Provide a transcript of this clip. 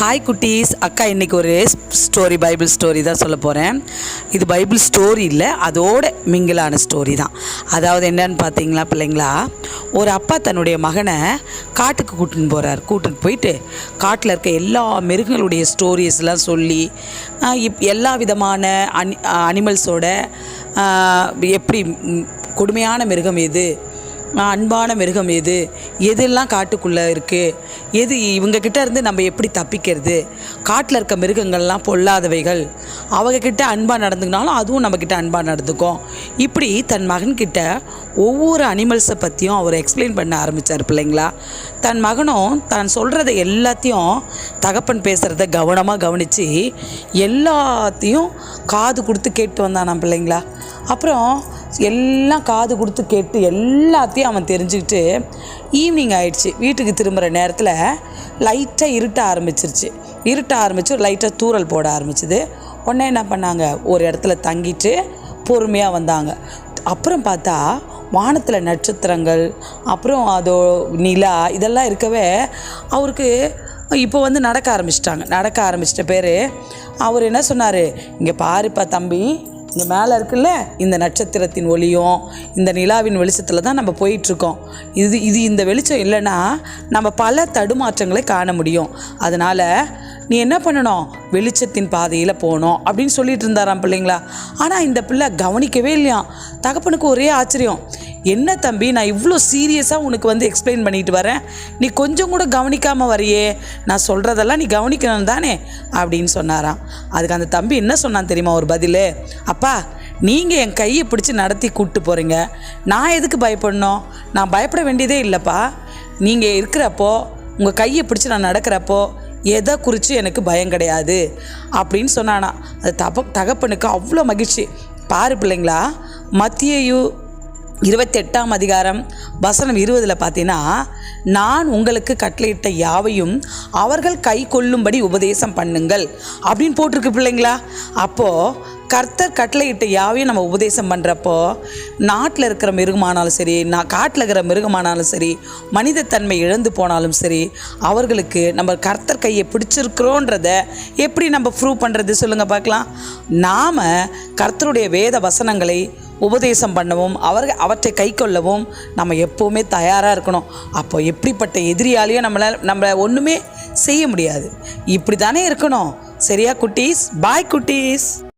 Hi குட்டீஸ். அக்கா இன்றைக்கி ஒரு ஸ்டோரி பைபிள் ஸ்டோரி தான் சொல்ல போகிறேன் இது பைபிள் ஸ்டோரி இல்லை அதோட மிங்கிலான ஸ்டோரி தான். அதாவது என்னன்னு பார்த்தீங்களா பிள்ளைங்களா? ஒரு அப்பா தன்னுடைய மகனை காட்டுக்கு கூட்டின்னு போகிறார் கூட்டின்னு போயிட்டு காட்டில் இருக்க எல்லா மிருகங்களுடைய ஸ்டோரிஸ்லாம் சொல்லி இப் எல்லா விதமான அனி அனிமல்ஸோட எப்படி கொடுமையான மிருகம் எது? அன்பான மிருகம் எது? எதெல்லாம் காட்டுக்குள்ளே இருக்குது எது இவங்கக்கிட்ட இருந்து நம்ம எப்படி தப்பிக்கிறது? காட்டில் இருக்க மிருகங்கள்லாம் பொல்லாதவைகள். அவங்கக்கிட்ட அன்பாக நடந்துக்கினாலும் அதுவும் நம்மக்கிட்ட அன்பாக நடந்துக்கும். இப்படி தன் மகன்கிட்ட ஒவ்வொரு அனிமல்ஸை பற்றியும் அவர் எக்ஸ்பிளைன் பண்ண ஆரம்பித்தார் பிள்ளைங்களா? தன் மகனும் தான் சொல்கிறத எல்லாத்தையும் தகப்பன் பேசுகிறத கவனமாக கவனித்து எல்லாத்தையும் காது கொடுத்து கேட்டு வந்தானாம் பிள்ளைங்களா? அப்புறம் எல்லாம் காது கொடுத்து கேட்டு எல்லாத்தையும் அவன் தெரிஞ்சுக்கிட்டு ஈவினிங் ஆயிடுச்சு. வீட்டுக்கு திரும்புகிற நேரத்தில் லைட்டாக இருட்ட ஆரம்பிச்சிருச்சு. இருட்ட ஆரம்பிச்சு லைட்டாக தூறல் போட ஆரம்பிச்சுது. உடனே என்ன பண்ணாங்க? ஒரு இடத்துல தங்கிட்டு பொறுமையாக வந்தாங்க. அப்புறம் பார்த்தா வானத்தில் நட்சத்திரங்கள் அப்புறம் அதோ நிலா இதெல்லாம் இருக்கவே அவருக்கு இப்போ வந்து நடக்க ஆரம்பிச்சிட்டாங்க. நடக்க ஆரம்பிச்சிட்ட பேர் அவர் என்ன சொன்னார்? இங்கே பாருப்பா தம்பி இங்கே மேலே இருக்குல்ல இந்த நட்சத்திரத்தின் ஒளியும் இந்த நிலாவின் வெளிச்சத்தில் தான் நம்ம போயிட்டுருக்கோம். இது இது இந்த வெளிச்சம் இல்லைன்னா நம்ம பல தடுமாற்றங்களை காண முடியும். அதனால் நீ என்ன பண்ணணும்? வெளிச்சத்தின் பாதையில் போகணும் அப்படின்னு சொல்லிட்டு இருந்தாராம் பிள்ளைங்களா. ஆனால் இந்த பிள்ளை கவனிக்கவே இல்லையாம். தகப்பனுக்கு ஒரே ஆச்சரியம். என்ன தம்பி நான் இவ்வளோ சீரியஸாக உனக்கு வந்து எக்ஸ்பிளைன் பண்ணிட்டு வரேன். நீ கொஞ்சம் கூட கவனிக்காமல் வரையே. நான் சொல்கிறதெல்லாம் நீ கவனிக்கணும் தானே? அப்படின்னு சொன்னாராம். அதுக்கு அந்த தம்பி என்ன சொன்னான் தெரியுமா ஒரு பதில்? அப்பா நீங்கள் என் கையை பிடிச்சி நடத்தி கூப்பிட்டு போகிறீங்க நான் எதுக்கு பயப்படணும்? நான் பயப்பட வேண்டியதே இல்லைப்பா. நீங்கள் இருக்கிறப்போ உங்கள் கையை பிடிச்சி நான் நடக்கிறப்போ எதை குறித்து எனக்கு பயம் கிடையாது. அப்படின்னு சொன்னானா. அது தப தகப்பனுக்கு அவ்வளோ மகிழ்ச்சி. பாரு பிள்ளைங்களா மத்தியையும் இருபத்தெட்டாம் அதிகாரம் வசனம் இருபதில் பார்த்தீங்கன்னா நான் உங்களுக்கு கட்டளையிட்ட யாவையும் அவர்கள் கை கொள்ளும்படி உபதேசம் பண்ணுங்கள் அப்படின்னு போட்டிருக்கு பிள்ளைங்களா? அப்போது கர்த்தர் கட்டளையிட்ட யாவையும் நம்ம உபதேசம் பண்ணுறப்போ நாட்டில் இருக்கிற மிருகமானாலும் சரி நான் காட்டில் இருக்கிற மிருகமானாலும் சரி மனிதத்தன்மை இழந்து போனாலும் சரி அவர்களுக்கு நம்ம கர்த்தர் கையை பிடிச்சிருக்கிறோன்றத எப்படி நம்ம ப்ரூவ் பண்ணுறது சொல்லுங்கள் பார்க்கலாம். நாம் கர்த்தருடைய வேத வசனங்களை உபதேசம் பண்ணவும் அவர்கள் அவற்றை கை கொள்ளவும் நம்ம எப்போவுமே தயாராக இருக்கணும். அப்போ எப்படிப்பட்ட எதிரியாலையும் நம்மளால் நம்மளை ஒன்றுமே செய்ய முடியாது. இப்படி தானே இருக்கணும். சரியா குட்டீஸ்? பாய் குட்டீஸ்.